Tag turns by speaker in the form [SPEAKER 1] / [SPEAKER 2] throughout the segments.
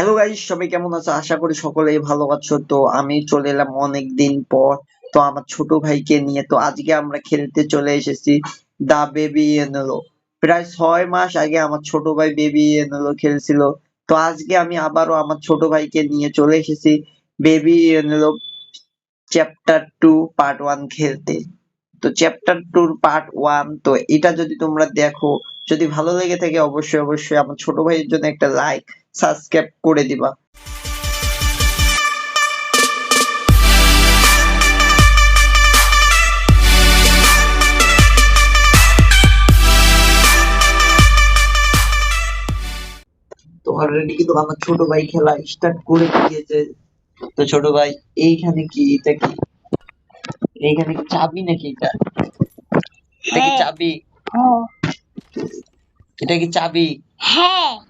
[SPEAKER 1] Hello guys সবাই কেমন আছো? আশা করি সকলেই ভালো আছো। তো আমি চলে এলাম অনেক দিন পর। তো আমার ছোট ভাইকে নিয়ে তো আজকে আমরা খেলতে চলে এসেছি দা বেবি এনএলও প্রায় ছয় মাস আগে আমার ছোট ভাই বেবি এনএলও খেলছিল। তো আজকে আমি আবারও আমার ছোট ভাইকে নিয়ে চলে এসেছি baby in yellow chapter two part one খেলতে। তো চ্যাপ্টার টুর পার্ট ওয়ান, তো এটা যদি তোমরা দেখো, যদি ভালো লেগে থাকে অবশ্যই অবশ্যই আমার ছোট ভাইয়ের জন্য একটা লাইক সাবস্ক্রাইব করে দিবা। তো অলরেডি কিন্তু আমার ছোট ভাই খেলা স্টার্ট করে দিয়েছে। তো ছোট ভাই এইখানে কি এটা কি? এইখানে কি চাবি নাকি এটা? এটা কি
[SPEAKER 2] হ্যাঁ।
[SPEAKER 1] চাবি?
[SPEAKER 2] হ্যাঁ।
[SPEAKER 1] এটা কি চাবি?
[SPEAKER 2] হ্যাঁ।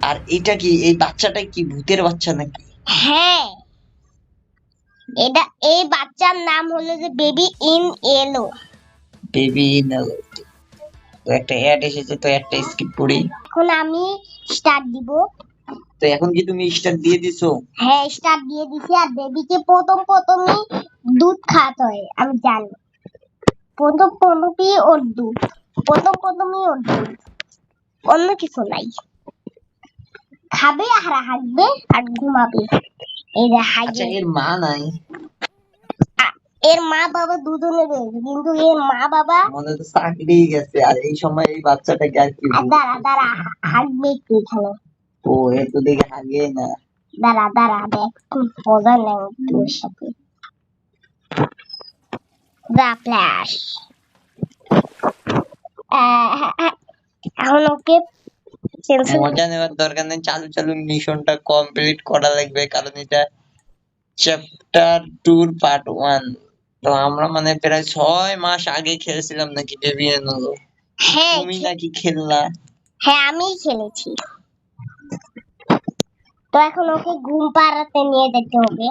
[SPEAKER 1] আর এটা কি এই বাচ্চাটা কি ভূতের বাচ্চা নাকি?
[SPEAKER 2] হ্যাঁ। এটা এই বাচ্চার নাম হলো যে baby in yellow
[SPEAKER 1] baby in তো একটা অ্যাড এসেছে তো একটা স্কিপ করি।
[SPEAKER 2] এখন আমি স্টার্ট দিব।
[SPEAKER 1] তো এখন কি তুমি স্টার্ট দিয়ে দিছো?
[SPEAKER 2] হ্যাঁ স্টার্ট দিয়ে দিছি। আর বেবিকে প্রথম প্রথমই দুধ খাওয়াতে হয় আমি জানি। প্রথম প্রথমই ওর দুধ। প্রথম প্রথমই ওর দুধ। অন্য কিছু নাই। খাবে আর হাসবে আর ঘুমাবে। এই যে
[SPEAKER 1] আচ্ছা এর মা নাই।
[SPEAKER 2] এর মা বাবা দুজনে রয়েছে কিন্তু এর মা বাবা
[SPEAKER 1] মনে তো চাকরি গেছে আর এই সময় এই বাচ্চাটাকে আর কি
[SPEAKER 2] দাঁড়া দাঁড়া হাসবে একটু এখানে।
[SPEAKER 1] ও এ তো দেখে আগে না।
[SPEAKER 2] দাঁড়া দাঁড়া দেখ মজা নেই তোর সাথে। দা ফ্ল্যাশ এখন ওকে
[SPEAKER 1] মজা নেওয়ার দরকার নেই চালু চালু মিশনটা কমপ্লিট করা লাগবে কারণ এটা চ্যাপ্টার টুর পার্ট ওয়ান তো আমরা মানে প্রায় ছয় মাস আগে খেলেছিলাম নাকি বেবি এনলো
[SPEAKER 2] হ্যাঁ
[SPEAKER 1] তুমি নাকি খেললা?
[SPEAKER 2] হ্যাঁ আমি খেলেছি। তো এখন ওকে ঘুম পাড়াতে নিয়ে যেতে হবে।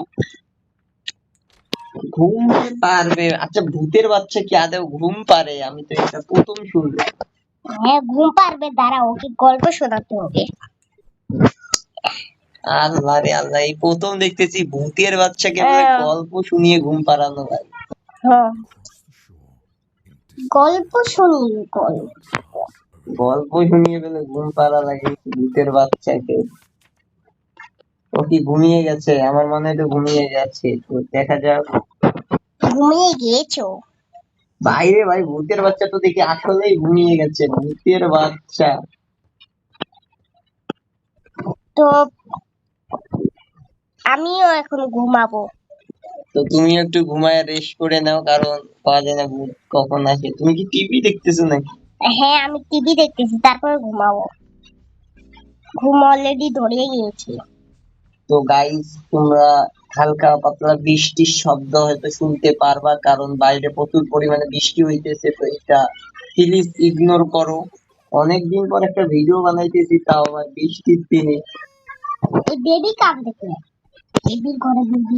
[SPEAKER 1] ঘুমতে পারবে আচ্ছা ভূতের বাচ্চা কি আদৌ ঘুম পারে আমি তো এটা প্রথম শুনলাম।
[SPEAKER 2] হ্যাঁ ঘুম পারবে দাঁড়া ওকে গল্প শোনাতে হবে।
[SPEAKER 1] আল্লাহ রে আল্লাহ এই প্রথম দেখতেছি ভূতের বাচ্চাকে
[SPEAKER 2] হ্যাঁ।
[SPEAKER 1] গল্প শুনিয়ে ঘুম পাড়ানো হয়।
[SPEAKER 2] হ্যাঁ। গল্প শুনি গল্প।
[SPEAKER 1] গল্প শুনিয়ে বলে ঘুম পাড়া লাগে ভূতের বাচ্চাকে। ও কি ঘুমিয়ে গেছে? আমার মনে হয় তো ঘুমিয়ে গেছে। তো দেখা যাক।
[SPEAKER 2] ঘুমিয়ে গিয়েছো?
[SPEAKER 1] বাইরে ভাই ভূতের বাচ্চা তো দেখি আসলেই ঘুমিয়ে গেছে ভূতের বাচ্চা।
[SPEAKER 2] তো আমিও এখন ঘুমাবো।
[SPEAKER 1] তো তুমি একটু ঘুমায় রেস্ট করে নাও কারণ পাওয়া যায় না ভূত কখন আসে? তুমি কি টিভি দেখতেছো নাকি?
[SPEAKER 2] হ্যাঁ আমি টিভি দেখতেছি তারপর ঘুমাবো। ঘুম অলরেডি ধরে গিয়েছে।
[SPEAKER 1] তো গাইস তোমরা হালকা পাতলা বৃষ্টির শব্দ হয়তো শুনতে পারবা কারণ বাইরে প্রচুর পরিমাণে বৃষ্টি হইতেছে তো এটা প্লিজ ইগনোর করো। অনেকদিন পর একটা ভিডিও বানাইতেছি তাও আবার বৃষ্টির দিনে।
[SPEAKER 2] বেবি কাম দেখে বেবির ঘরে বেবি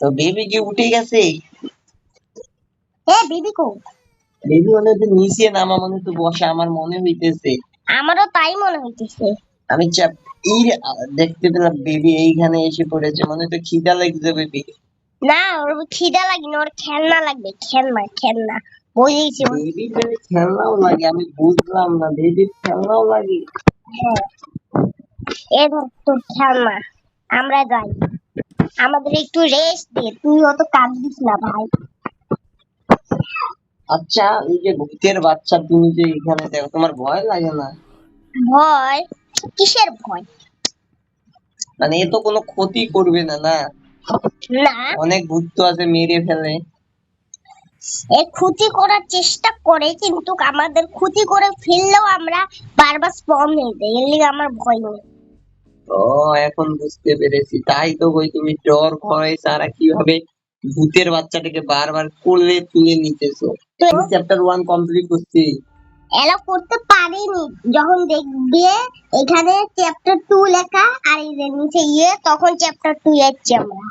[SPEAKER 1] তো বেবি কি উঠে গেছে?
[SPEAKER 2] হ্যাঁ বেবি কো।
[SPEAKER 1] বেবি মনে হচ্ছে নিচে নামা মনে হচ্ছে বসে আমার মনে হইতেছে।
[SPEAKER 2] আমারও তাই মনে হইতেছে।
[SPEAKER 1] আমি চাপ এই দেখতে পেলাম বেবি এইখানে এসে পড়েছে। মনে হচ্ছে খিদা লাগছে বেবি।
[SPEAKER 2] না ওর খিদা ওর খেলনা লাগবে খেলনা খেলনা। বুঝেছি
[SPEAKER 1] বেবি খেলনাও লাগে আমি বুঝলাম না বেবির খেলনাও লাগে।
[SPEAKER 2] হ্যাঁ এ ধর খেলনা আমরা যাই। আমাদের একটু রেস্ট দে তুই অত কাঁদিস না ভাই।
[SPEAKER 1] আচ্ছা এই যে ভূতের বাচ্চা তুমি যে এখানে দেখো তোমার ভয় লাগে না?
[SPEAKER 2] ভয়? কিসের ভয়?
[SPEAKER 1] মানে এ তো কোনো ক্ষতি করবে না না?
[SPEAKER 2] না।
[SPEAKER 1] অনেক ভূত তো আছে মেরে ফেলে।
[SPEAKER 2] এ ক্ষতি করার চেষ্টা করে কিন্তু আমাদের ক্ষতি করে ফেললেও আমরা বারবার স্পন হয়ে যাই। এর লিগে আমার ভয় নেই।
[SPEAKER 1] ও এখন বুঝতে পেরেছি। তাই তো কই তুমি ডর ভয় সারা কীভাবে ভূতের বাচ্চাটাকে বারবার কোলে তুলে নিতেছো? চ্যাপ্টার ওয়ান কমপ্লিট করছি।
[SPEAKER 2] এলা করতে পারিনি। যখন দেখবে এখানে চ্যাপ্টার টু লেখা আর এই যে নিচে ইয়ে তখন চ্যাপ্টার টু যাচ্ছি আমরা।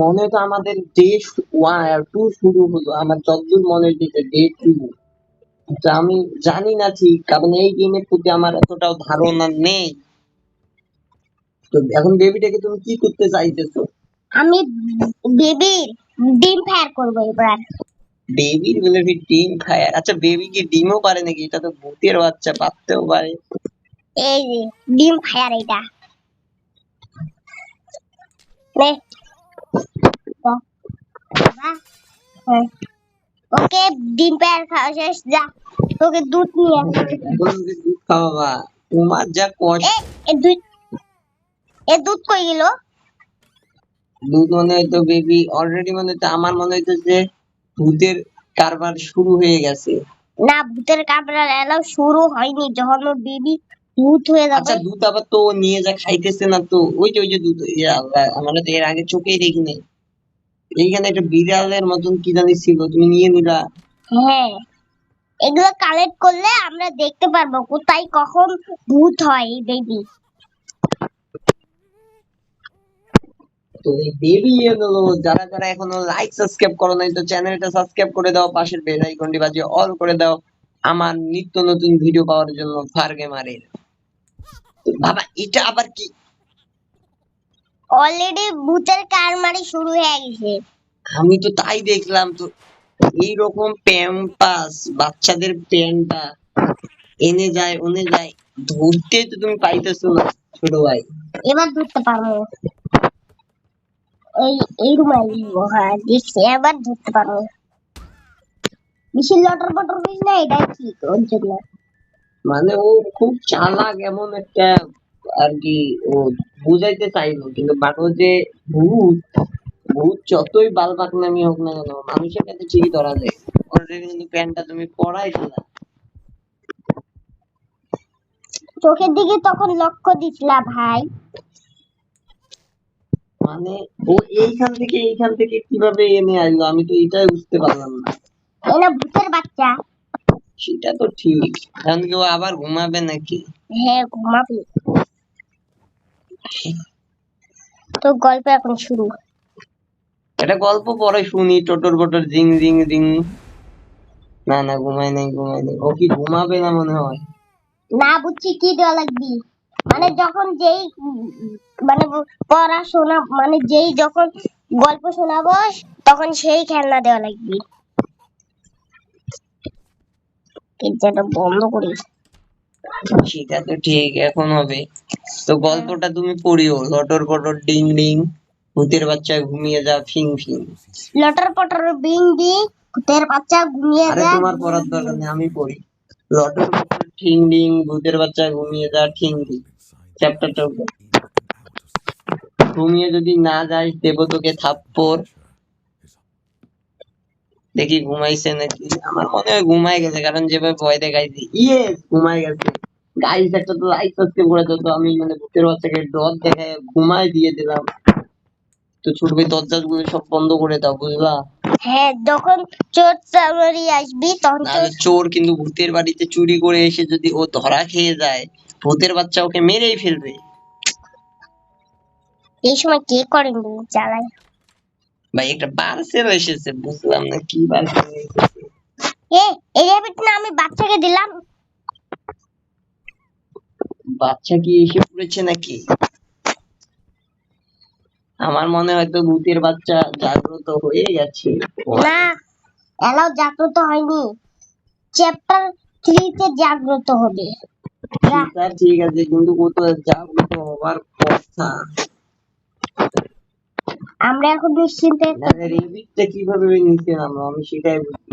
[SPEAKER 1] মনে তো আমাদের ডে টু শুরু হলো আমার যতদূর মনে ডে টু আমি জানি না ঠিক কারণ এই গেমের প্রতি আমার এতটাও ধারণা নেই। তো এখন বেবিটাকে তুমি কি করতে চাইতেছো?
[SPEAKER 2] আমি বেবির ডিম ফায়ার করব এবার।
[SPEAKER 1] বেবির বলে ফির ডিম খায়? আচ্ছা বেবি কি ডিমও পারে নাকি? এটা তো ভূতের বাচ্চা পারতেও পারে।
[SPEAKER 2] এই যে ডিম ফায়ার এটা। নে। বাবা, হ্যাঁ। ওকে ডিম ফায়ার খাওয়া শেষ যা। তোকে দুধ নিয়ে।
[SPEAKER 1] দুধ খাওয়াবা। তোমার যা কষ্ট।
[SPEAKER 2] এ দুধ এ দুধ কই গেল?
[SPEAKER 1] দুধ মনে হয়তো বেবি অলরেডি মনে হতো আমার মনে হইতো যে ভূতের কারবার শুরু হয়ে গেছে।
[SPEAKER 2] না ভূতের কামড়া এলাও শুরু হয়নি যখন ওর বেবি ভূত হয়ে যাবে।
[SPEAKER 1] আচ্ছা দুধ আবার তো নিয়ে যা খাইতেছে না তো ওই যে ওই যে দুধ আমরা তো এর আগে চোখেই দেখিনি। এইখানে একটা বিড়ালের মতন কি জানি ছিল তুমি নিয়ে নিলা
[SPEAKER 2] হ্যাঁ এগুলো কালেক্ট করলে আমরা দেখতে পারব কোথায় কখন ভূত হয় এই বেবি
[SPEAKER 1] তো এই বেবি এলো যারা যারা এখনও লাইক সাবস্ক্রাইব করো নাই তো চ্যানেলটা সাবস্ক্রাইব করে দাও পাশের বেল আইকনটি বাজিয়ে অল করে দাও। আমার নিত্য নতুন ভিডিও পাওয়ার জন্য ফার গেমারের বাবা এটা আবার কি?
[SPEAKER 2] অলরেডি ভূতের কারমারি শুরু হয়ে গেছে।
[SPEAKER 1] আমি তো তাই দেখলাম তো এইরকম প্যাম্পাস বাচ্চাদের প্যান্টটা এনে যায় ওনে যায় ধরতে তো তুমি পাইতেছো না ছোট ভাই।
[SPEAKER 2] এবার ধরতে পারব। এই এই রুমাল হ্যাঁ দেখছি এবার ধরতে পারব। বেশি লটর পটর করিস না এটা ঠিক ওর জন্য?
[SPEAKER 1] মানে ও খুব চালাক এমন একটা আর কি ও বুঝাইতে চাইলো কিন্তু বাট যে ভূত ভূত যতই বাল পাকনামি হোক না কেন মানুষের কাছে ঠিকই ধরা যায়। কিন্তু প্যান্টটা তুমি পরাই দিলা।
[SPEAKER 2] চোখের দিকে তখন লক্ষ্য দিছিলা ভাই।
[SPEAKER 1] মানে ও এইখান থেকে এইখান থেকে কীভাবে এনে আসলো আমি তো এটাই বুঝতে পারলাম না।
[SPEAKER 2] এটা ভূতের বাচ্চা।
[SPEAKER 1] সেটা তো ঠিক। কারণ কি ও আবার ঘুমাবে নাকি?
[SPEAKER 2] হ্যাঁ ঘুমাবি। তো গল্প এখন শুরু
[SPEAKER 1] এটা গল্প পরে শুনি টোটর বটর জিং জিং জিং। না না ঘুমাই নাই ঘুমাই নাই। ও কি ঘুমাবে না মনে হয়?
[SPEAKER 2] না বুঝছি কি দেওয়া লাগবি? মানে যখন যেই মানে পড়াশোনা মানে যেই যখন গল্প শোনাবো তখন সেই খেলনা দেওয়া লাগবে। যেটা বন্ধ করিস
[SPEAKER 1] সেটা তো ঠিক এখন হবে। তো গল্পটা তুমি পড়িও লটর পটর ডিং ডিং ভূতের বাচ্চা ঘুমিয়ে যা ফিং ফিং।
[SPEAKER 2] লটর পটর বিং বিং ভূতের বাচ্চা ঘুমিয়ে
[SPEAKER 1] আরে তোমার পড়ার দরকার নেই আমি পড়ি। লটর পটর ঠিং ডিং ভূতের বাচ্চা ঘুমিয়ে যা ঠিং ঠিং ডিং চ্যাপ্টারটা ঘুমিয়ে যদি না যাস দেব তোকে থাপ্পড়। দেখি ঘুমাইছে নাকি? আমার মনে হয় ঘুমাই গেছে কারণ যেভাবে ভয় দেখাইছি। ইয়ে ঘুমাই গেছে। গাইস একটা তো লাইক সাবস্ক্রাইব করে তো আমি মানে ভূতের বাচ্চাকে ডর দেখায় ঘুমাই দিয়ে দিলাম। তো ছোট ভাই দরজা গুলো সব বন্ধ করে দাও বুঝলা?
[SPEAKER 2] হ্যাঁ যখন চোর চামারি আসবি তখন চোর
[SPEAKER 1] কিন্তু ভূতের বাড়িতে চুরি করে এসে যদি ও ধরা খেয়ে যায় ভূতের বাচ্চা ওকে মেরেই ফেলবে।
[SPEAKER 2] এই সময় কে করেন চালায়
[SPEAKER 1] ভাই একটা পার্সেল এসেছে বুঝলাম না কি পার্সেল এসেছে।
[SPEAKER 2] এ এই র্যাবিট না আমি বাচ্চাকে দিলাম।
[SPEAKER 1] বাচ্চা কি এসে পড়েছে নাকি? আমার মনে হয় তো ভূতের বাচ্চা জাগ্রত হয়ে গেছে
[SPEAKER 2] না এলাও জাগ্রত হয়নি। চ্যাপ্টার থ্রিতে জাগ্রত হবে।
[SPEAKER 1] তা ঠিক আছে কিন্তু ও তো জাগ্রত হবার কথা।
[SPEAKER 2] আমরা এখন নিশ্চিন্তে
[SPEAKER 1] মানে রেবিটটা কীভাবে নিচে নামলো আমি সেটাই বুঝছি।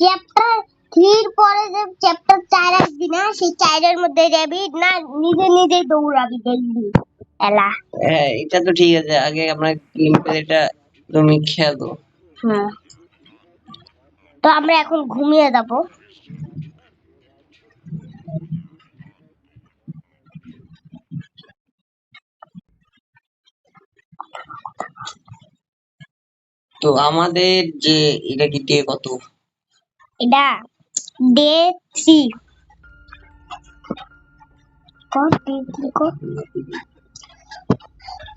[SPEAKER 2] চ্যাপ্টার থ্রির পরে যে চ্যাপ্টার চার আসবি না সেই চারের মধ্যে র্যাবিট না নিজে নিজে দৌড়াবি দেখবি এলা।
[SPEAKER 1] হ্যাঁ এটা তো ঠিক আছে। আগে আমরা গেম প্লেটা তুমি খেলো
[SPEAKER 2] হ্যাঁ। তো আমরা এখন ঘুমিয়ে যাব।
[SPEAKER 1] তো আমাদের যে এটা কি ডে কত?
[SPEAKER 2] এটা ডে থ্রি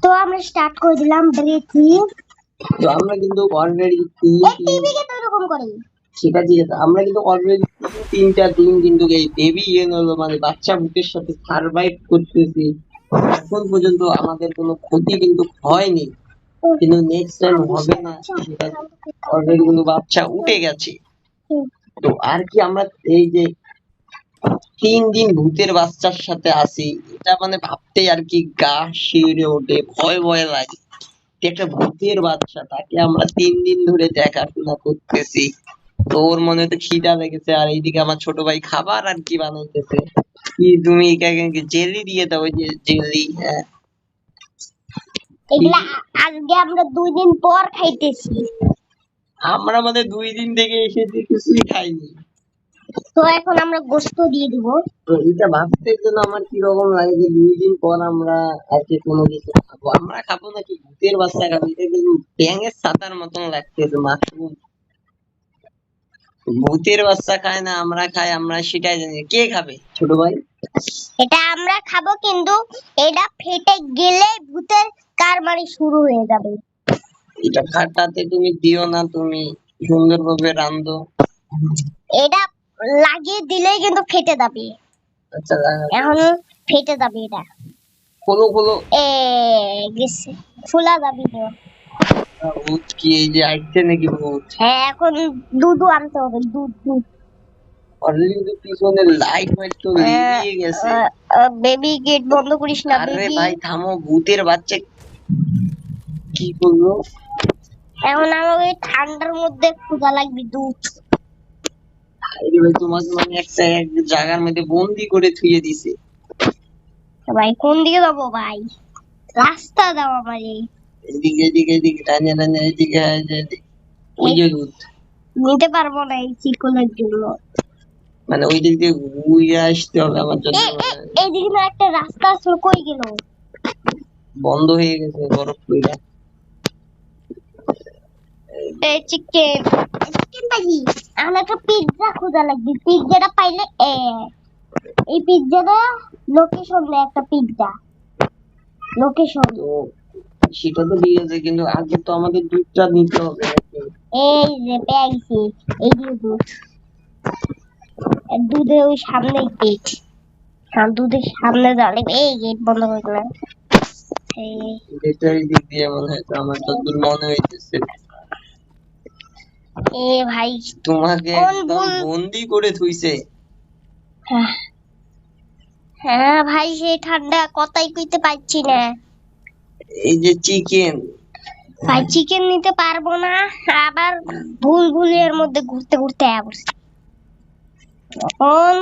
[SPEAKER 2] তো আমরা স্টার্ট করে দিলাম ডে থ্রি
[SPEAKER 1] তো আমরা কিন্তু অলরেডি
[SPEAKER 2] এই টিভি কে তো এরকম করে।
[SPEAKER 1] সেটা ঠিক আছে। আমরা কিন্তু অলরেডি তিনটা দিন কিন্তু এই বেবি ইয়ে হলো মানে বাচ্চা বুকের সাথে সার্ভাইভ করতেছি। এখন পর্যন্ত আমাদের কোনো ক্ষতি কিন্তু হয়নি। কিন্তু নেক্সট টাইম হবে না সেটা অলরেডি কিন্তু বাচ্চা উঠে গেছে। তো আর কি আমরা এই যে তিন দিন ভূতের বাচ্চার সাথে আসি এটা মানে ভাবতে আর কি গা শিউরে ওঠে ভয় ভয় লাগে। একটা ভূতের বাচ্চা তাকে আমরা তিন দিন ধরে দেখাশোনা করতেছি। তো ওর মনে তো খিদা লেগেছে আর এইদিকে আমার ছোট ভাই খাবার আর কি বানাইতেছে। কি তুমি জেলি দিয়ে দাও যে জেলি হ্যাঁ।
[SPEAKER 2] এগুলা আজকে আমরা দুই দিন পর খাইতেছি।
[SPEAKER 1] আমরা মানে দুই দিন থেকে এসেছি কিছুই খাইনি।
[SPEAKER 2] তো এখন আমরা গোস্ত দিয়ে দিব।
[SPEAKER 1] এটা ভাবতে জন্য আমার কি রকম লাগে যে দুই দিন পর আমরা আজকে কোনো কিছু খাব? আমরা খাব নাকি ভূতের বাচ্চা খাব? এটা কিন্তু ব্যাঙের ছাতার মতন লাগতেছে মাশরুম। ভূতের বাচ্চা খায় না আমরা খাই আমরা সেটাই জানি। কে খাবে? ছোট ভাই?
[SPEAKER 2] এটা আমরা খাব কিন্তু এটা ফেটে গেলে ভূতের কারবারি শুরু হয়ে যাবে।
[SPEAKER 1] এটা খাটাতে তুমি দিও না তুমি সুন্দরভাবে রান্ধো
[SPEAKER 2] এটা লাগিয়ে দিলেই কিন্তু ফেটে যাবে।
[SPEAKER 1] আচ্ছা
[SPEAKER 2] এখন ফেটে যাবে এটা।
[SPEAKER 1] খোলো খোলো।
[SPEAKER 2] এ গেছে। ফুলা যাবে তো।
[SPEAKER 1] ভূত কি এই যে আসছে নাকি ভূত
[SPEAKER 2] হ্যাঁ এখন দুধও আনতে হবে দুধ দুধ।
[SPEAKER 1] অলরেডি কিন্তু পিছনে লাইট ফাইট তো লেগে গেছে।
[SPEAKER 2] বেবি গেট বন্ধ করিস না
[SPEAKER 1] আরে ভাই থামো ভূতের বাচ্চা। কি করল
[SPEAKER 2] এখন আমাকে ঠান্ডার মধ্যে ক্ষুধা লাগবে দুধ।
[SPEAKER 1] আরে ভাই তোমাকে মানে একটা এক জায়গার মধ্যে বন্দি করে থুয়ে দিছে।
[SPEAKER 2] ভাই কোন দিকে যাব ভাই? রাস্তা দাও আমারে।
[SPEAKER 1] এদিকে এদিকে এদিকে টানে টানে এদিকে এদিকে। ওই যে দুধ
[SPEAKER 2] নিতে পারব না এই চিকনের জন্য।
[SPEAKER 1] মানে ওই দিক দিয়ে ঘুরে আসতে হবে আমার জন্য।
[SPEAKER 2] এ, এ, এইদিকে না একটা রাস্তা আছে কই গেল?
[SPEAKER 1] বন্ধ হয়ে গেছে বরফ পড়া
[SPEAKER 2] এই চিকেন। চিকেন ভাজি আমার একটা পিৎজা খোঁজা লাগবে। পিৎজাটা পাইলে এ এই পিৎজাটা লোকেশন দেয় একটা পিৎজা লোকেশন
[SPEAKER 1] সেটা তো ঠিক আছে কিন্তু আগে তো আমাদের দুধটা নিতে হবে।
[SPEAKER 2] এই যে পেয়েছি এই দুধ দুধে ওই সামনে গেট হ্যাঁ দুধের সামনে দাঁড়ালে এই গেট বন্ধ করে দিলাম। এই
[SPEAKER 1] দিক দিয়ে মনে হয় আমার যতদূর মনে হইতেছে।
[SPEAKER 2] এ ভাই
[SPEAKER 1] তোমাকে একদম
[SPEAKER 2] ভুল?
[SPEAKER 1] বন্দি করে থুইছে।
[SPEAKER 2] হ্যাঁ। ভাই ঠান্ডা কথাই কইতে পারছি না।
[SPEAKER 1] এই যে চিকেন
[SPEAKER 2] ভাই চিকেন নিতে পারব না আবার ভুল ভুলের মধ্যে ঘুরতে ঘুরতে আয়া এখন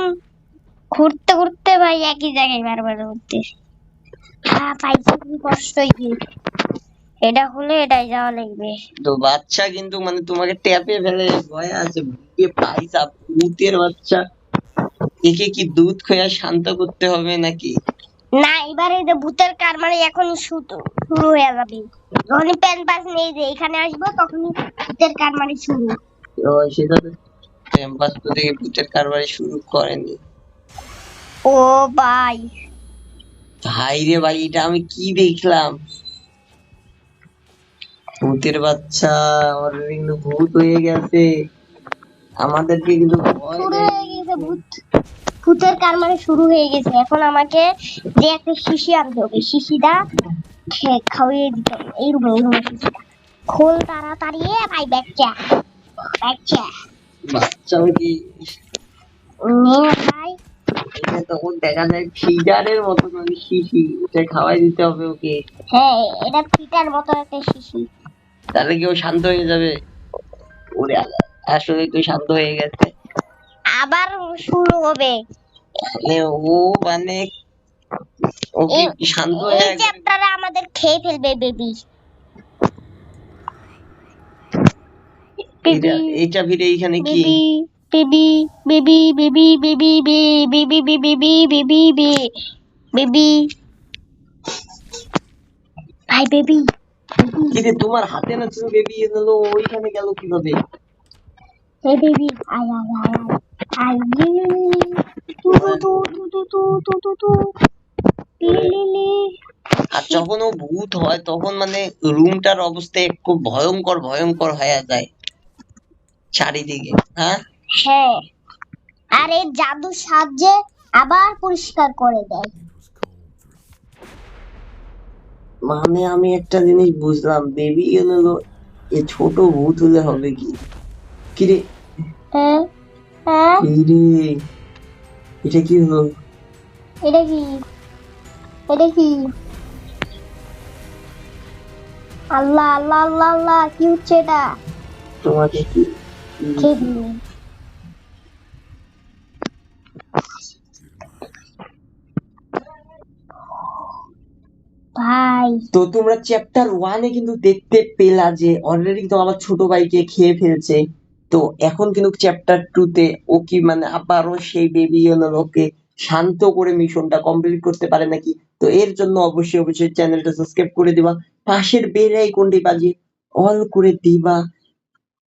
[SPEAKER 2] ঘুরতে ঘুরতে ভাই একই জায়গায় বারবার ঘুরতে হ্যাঁ পাইছি কি কষ্ট হয়েছে এটা হলে এটাই যাওয়া লাগবে।
[SPEAKER 1] তো বাচ্চা কিন্তু মানে তোমাকে ট্যাপে ফেলে ভয় আছে পাইসা ভূতের বাচ্চা। একে কি দুধ খোয়া শান্ত করতে হবে নাকি?
[SPEAKER 2] না এবারে যে ভূতের কারমারি এখন শুরু শুরু হয়ে যাবে। যখনই প্যান পাস নেই যে এখানে আসব তখনই ভূতের কারমারি শুরু।
[SPEAKER 1] তো সেটা তো ভূতের কারবারি শুরু করেনি।
[SPEAKER 2] ও ভাই।
[SPEAKER 1] ভাই রে ভাই এটা আমি কি দেখলাম? ভূতের বাচ্চা কিন্তু ভূত হয়ে গেছে। আমাদেরকে কিন্তু ভয়
[SPEAKER 2] ভূত। ভূতের কারমারি শুরু হয়ে গেছে। এখন আমাকে যে একটা শিশি আনতে হবে। শিশিটা খাওয়িয়ে দিতে হবে। এই রুমে এই রুমে শিশিটা। খোল তাড়াতাড়ি। ভাই বাচ্চা বাচ্চা
[SPEAKER 1] বাচ্চাও
[SPEAKER 2] ভাই
[SPEAKER 1] তখন দেখা যায় ফিডারের মতো শিশি এটা খাওয়াই দিতে হবে ওকে।
[SPEAKER 2] হ্যাঁ এটা পিটার মতো একটা শিশি।
[SPEAKER 1] তাহলে কি ও শান্ত হয়ে যাবে? ওরে আসলে তো শান্ত হয়ে গেছে।
[SPEAKER 2] আবার শুরু হবে।
[SPEAKER 1] মানে ও মানে ও শান্ত হয়ে
[SPEAKER 2] এই
[SPEAKER 1] একবারে-
[SPEAKER 2] চ্যাপ্টারে আমাদের খেয়ে ফেলবে বেবি।
[SPEAKER 1] এটা এটা ফিরে এইখানে কি
[SPEAKER 2] baby baby baby baby baby baby baby baby baby baby ভাই বেবি
[SPEAKER 1] তোমার হাতে না তুমি বেবি এলো ওইখানে গেল কীভাবে
[SPEAKER 2] হে বেবি আয় আয় আয় আয় আয় তু তু তু তু তু তু তু
[SPEAKER 1] আর যখন ও ভূত হয় তখন মানে রুমটার অবস্থা খুব ভয়ঙ্কর ভয়ঙ্কর হয়ে যায় চারিদিকে হ্যাঁ?
[SPEAKER 2] হ্যাঁ। আর এই জাদুর সাহায্যে আবার পরিষ্কার করে দেয়।
[SPEAKER 1] মানে আমি একটা জিনিস বুঝলাম বেবি হলো এ ছোট ভূত হলে হবে কি? কিরে?
[SPEAKER 2] হ্যাঁ হ্যাঁ।
[SPEAKER 1] কিরে? এটা কি হলো?
[SPEAKER 2] এটা কি? এটা কি? আল্লাহ আল্লাহ আল্লাহ আল্লাহ কি হচ্ছে এটা?
[SPEAKER 1] তোমাকে কি তো তোমরা চ্যাপ্টার ওয়ানে কিন্তু দেখতে পেলা যে অলরেডি তো আমার ছোট ভাইকে খেয়ে ফেলছে। তো এখন কিন্তু চ্যাপ্টার টু তে ও কি মানে আবারও সেই বেবি ওকে শান্ত করে মিশনটা কমপ্লিট করতে পারে নাকি? তো এর জন্য অবশ্যই অবশ্যই চ্যানেলটা সাবস্ক্রাইব করে দিবা। পাশের বেল আইকনটি বাজিয়ে অল করে দিবা।